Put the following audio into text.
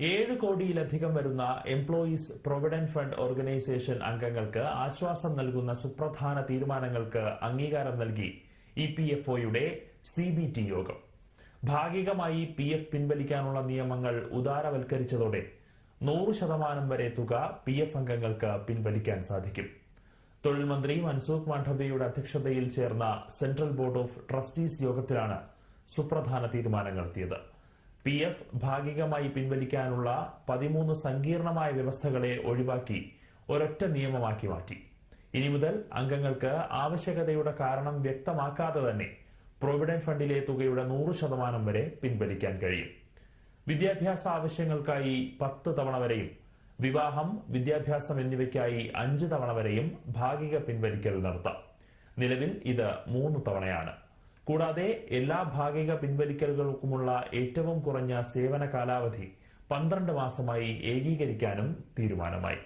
ഏഴ് കോടിയിലധികം വരുന്ന എംപ്ലോയീസ് പ്രൊവിഡന്റ് ഫണ്ട് ഓർഗനൈസേഷൻ അംഗങ്ങൾക്ക് ആശ്വാസം നൽകുന്ന സുപ്രധാന തീരുമാനങ്ങൾക്ക് അംഗീകാരം നൽകി ഇ പി എഫ് ഒയുടെ സി ബി ടി യോഗം. ഭാഗികമായി പി എഫ് പിൻവലിക്കാനുള്ള നിയമങ്ങൾ ഉദാരവൽക്കരിച്ചതോടെ നൂറ് ശതമാനം വരെ തുക പി എഫ് അംഗങ്ങൾക്ക് പിൻവലിക്കാൻ സാധിക്കും. തൊഴിൽ മന്ത്രി മൻസൂഖ് മാണ്ഡവ്യയുടെ അധ്യക്ഷതയിൽ ചേർന്ന സെൻട്രൽ ബോർഡ് ഓഫ് ട്രസ്റ്റീസ് യോഗത്തിലാണ് സുപ്രധാന തീരുമാനങ്ങൾ തീരുമാനങ്ങളെത്തിയത് പി എഫ് ഭാഗികമായി പിൻവലിക്കാനുള്ള പതിമൂന്ന് സങ്കീർണമായ വ്യവസ്ഥകളെ ഒഴിവാക്കി ഒരൊറ്റ നിയമമാക്കി മാറ്റി. ഇനി മുതൽ അംഗങ്ങൾക്ക് ആവശ്യകതയുടെ കാരണം വ്യക്തമാക്കാതെ തന്നെ പ്രൊവിഡന്റ് ഫണ്ടിലെ തുകയുടെ നൂറ് ശതമാനം വരെ പിൻവലിക്കാൻ കഴിയും. വിദ്യാഭ്യാസ ആവശ്യങ്ങൾക്കായി പത്ത് തവണ വരെയും വിവാഹം വിദ്യാഭ്യാസം എന്നിവയ്ക്കായി അഞ്ച് തവണ വരെയും ഭാഗിക പിൻവലിക്കൽ നടത്താം. നിലവിൽ ഇത് മൂന്ന് തവണയാണ്. കൂടാതെ എല്ലാ ഭാഗിക പിൻവലിക്കലുകൾക്കുമുള്ള ഏറ്റവും കുറഞ്ഞ സേവന കാലാവധി പന്ത്രണ്ട് മാസമായി ഏകീകരിക്കാനും തീരുമാനമായി.